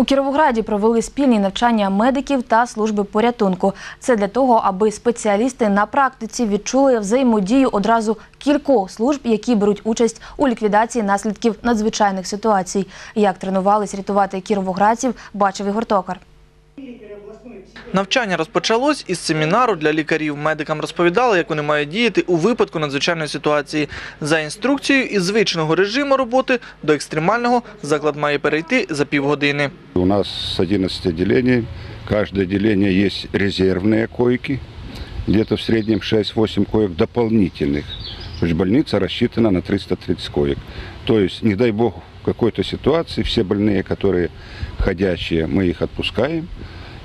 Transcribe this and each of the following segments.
У Кіровограді провели спільні навчання медиків та служби порятунку. Це для того, аби спеціалісти на практиці відчули взаємодію одразу кількох служб, які беруть участь у ліквідації наслідків надзвичайних ситуацій. Як тренувались рятувати кіровоградців, бачив Ігор Токар. Навчання розпочалось із семінару для лікарів. Медикам розповідали, як вони мають діяти у випадку надзвичайної ситуації. За інструкцією із звичного режиму роботи до екстремального заклад має перейти за півгодини. У нас с 11 отделений, каждое отделение есть резервные койки, где-то в среднем 6-8 коек дополнительных. То есть больница рассчитана на 330 коек. То есть, не дай бог, в какой-то ситуации все больные, которые ходячие, мы их отпускаем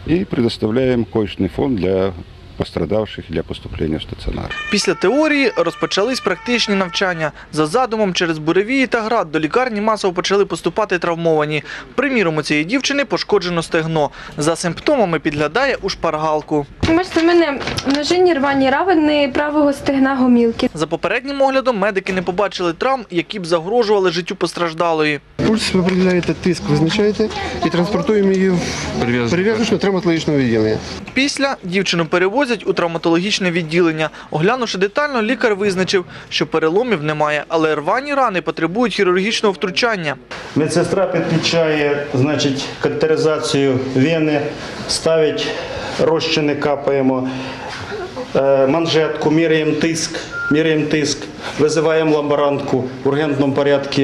и предоставляем коечный фонд для пострадавших для поступления в стационар. Після теорії розпочались практичні навчання. За задумом через буревії та град до лікарні масово почали поступати травмовані. Приміром, у цієї дівчини пошкоджено стегно. За симптомами підглядає у шпаргалку. Бачите, в мене ножині рвані равини правого стегна гомілки. За попереднім оглядом медики не побачили травм, які б загрожували життю постраждалої. Пульс ви определяєте, тиск визначаєте і транспортуємо її в перев'язочне травматологічне відділення. Після дівчину перевозять у травматологічне відділення. Оглянувши детально, лікар визначив, що переломів немає, але рвані рани потребують хірургічного втручання. Медсестра підключає значить, катетеризацію вени, ставить розчини, капаємо, е, манжетку, міряємо тиск, міряємо тиск, визиваємо лаборантку в ургентному порядку,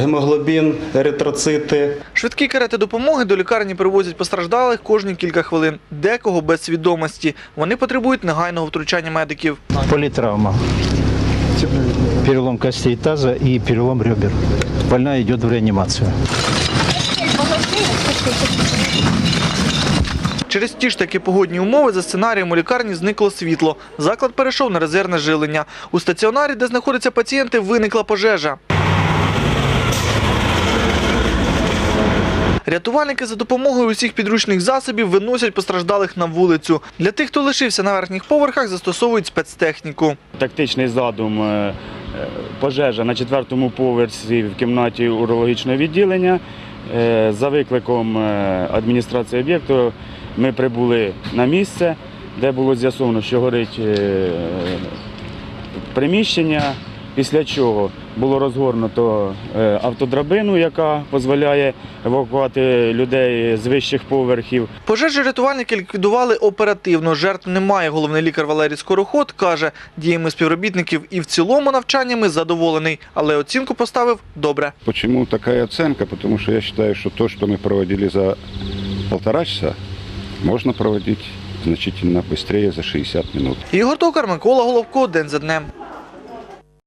гемоглобін, еритроцити. Швидкі карети допомоги до лікарні привозять постраждалих кожні кілька хвилин, декого без свідомості. Вони потребують негайного втручання медиків. Политравма. Перелом костей таза и перелом ребер. Больная идет в реанимацию. Через ті ж таки погодні умови за сценарієм у лікарні зникло світло. Заклад перейшов на резервне жилення. У стаціонарі, де знаходяться пацієнти, виникла пожежа. Рятувальники за допомогою усіх підручних засобів виносять постраждалих на вулицю. Для тих, хто лишився на верхніх поверхах, застосовують спецтехніку. Тактичний задум е, е, пожежа на четвертому поверсі в кімнаті урологічного відділення. Е, За викликом адміністрації об'єкту ми прибули на місце, де було з'ясовано, що горить приміщення. Після чого було розгорнуто е, автодрабину, яка дозволяє евакувати людей з вищих поверхів. Пожежу рятувальники ліквідували оперативно. Жертв немає. Головний лікар Валерій Скороход каже, діями співробітників і в цілому навчаннями задоволений, але оцінку поставив добре. Почему такая оценка? Потому что я считаю, что то, что мы проводили за полтора часа, можно проводить значительно быстрее за 60 минут. Ігор Токар, Микола Головко, день за днем.